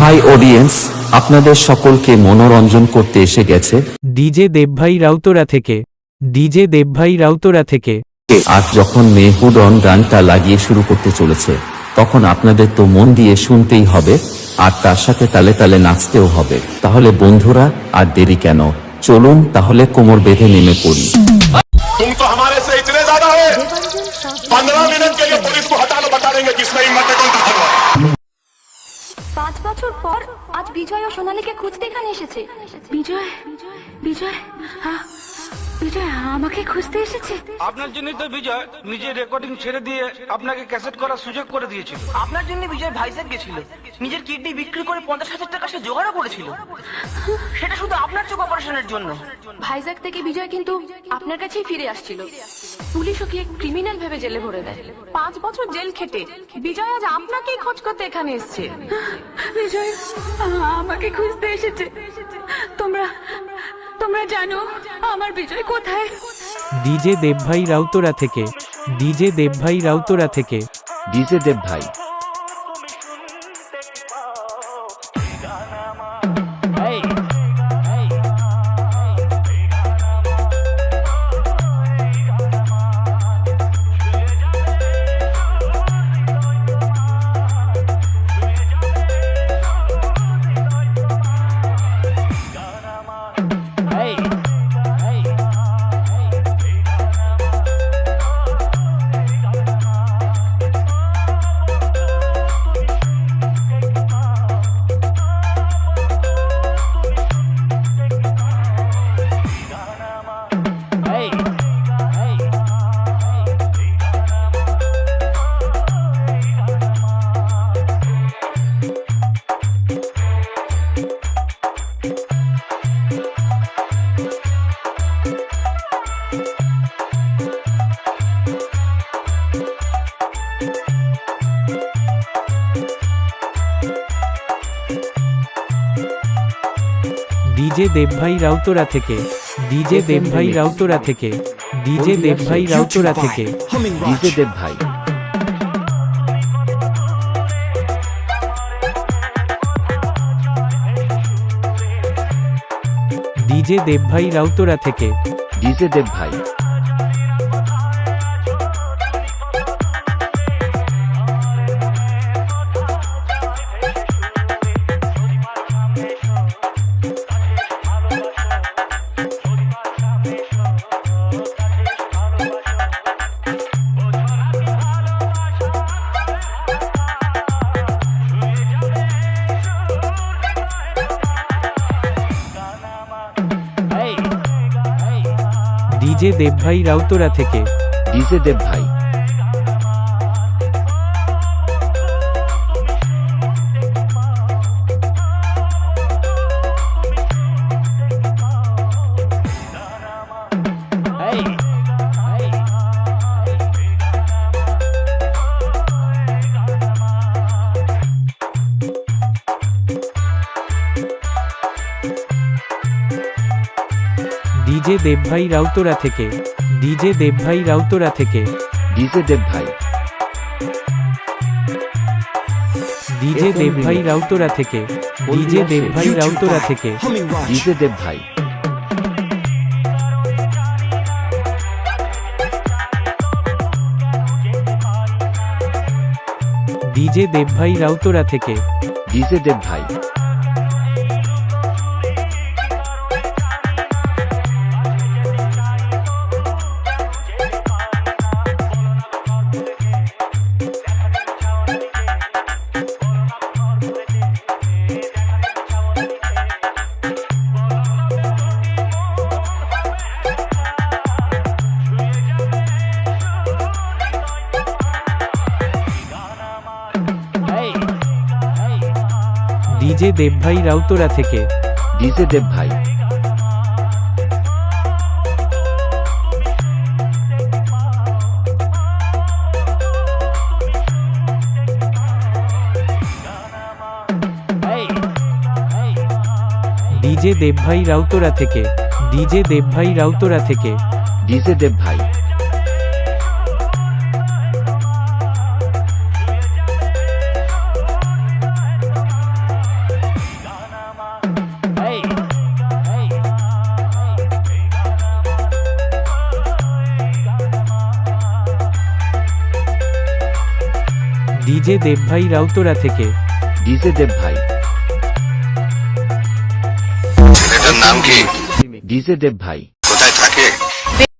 High audience আপনাদের সকলকে মনোরঞ্জন করতে এসে গেছে ডিজে দেবভাই রাউতরা থেকে ডিজে দেবভাই রাউতরা থেকে আজ যখন মেহুডন গানটা লাগিয়ে শুরু করতে চলেছে তখন আপনাদের তো মন দিয়ে শুনতেই হবে আর তার সাথে তালে তালে নাচতেও হবে তাহলে বন্ধুরা আর দেরি কেন চলুন তাহলে কোমর বেঁধে নেমে পড়ি तुम तो हमारे से इतने ज्यादा है पंद्रह मिनट के लिए पुलिस को हटा लो बता देंगे किसमें हिम्मत है कौन सा हलवा পাঁচ বছর পর আজ বিজয় ও সোনালীকে খুঁজতে এখানে এসেছে। বিজয়? বিজয়? হ্যাঁ, বিজয় আমাকে খুঁজতে এসেছে। আপনার জন্যই তো বিজয় নিজের রেকর্ডিং ছেড়ে দিয়ে আপনাকে ক্যাসেট করার সুযোগ করে দিয়েছিল। আপনার জন্য বিজয় ভাইজাগ গেছিল। নিজের কিডনি বিক্রি করে পঞ্চাশ হাজার টাকা সে জোগাড়ও করেছিল। সেটা শুধু আপনার চোখ অপারেশনের জন্য। ভাইজাগ থেকে বিজয় কিন্তু আপনার কাছেই ফিরে আসছিল। পুলিশ ওকে ক্রিমিনাল ভেবে জেলে ভরে দেয়। পাঁচ বছর জেল খেটে। বিজয় আজ আপনাকেই খোঁজ করতে এখানে এসছে। বিজয় আমাকে খুঁজতে এসেছে। তোমরা তোমরা জানো আমার বিজয় কোথায়? ডিজে দেবভাই রাউতরা থেকে। ডিজে দেবভাই রাউতরা থেকে। ডিজে দেব ডিজে দেবভাই রাউতরা থেকে ডিজে দেবভাই রাউতরা থেকে ডিজে দেবভাই রাউতরা থেকে। ডিজে দেবভাই। ডিজে দেবভাই রাউতরা থেকে। ডিজে দেব ডিজে দেবভাই রাউতরা থেকে। ডিজে দেব ডিজে দেবভাই রাউতরা থেকে। ডিজে দেবভাই রাউতরা থেকে। ডিজে দেব ভাই ডিজে দেবভাই রাউতরা থেকে। ডিজে দেবভাই রাউতরা থেকে। ডিজে দেব ভাই ডিজে দেবভাই। রাউতরা থেকে। ডিজে দেব ডিজে দেবভাই রাউতরা থেকে। ডিজে দেব ভাই ডিজে দেবভাই রাউতরা থেকে। ডিজে দেবভাই রাউতরা থেকে। ডিজে দেব ডিজে দেবভাই রাউতরা থেকে। ডিজে দেবভাই। ছেলেটার নাম কি? ডিজে দেবভাই। কোথায় থাকে?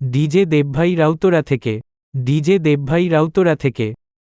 ডিজে দেবভাই রাউতরা থেকে। ডিজে দেবভাই রাউতরা থেকে।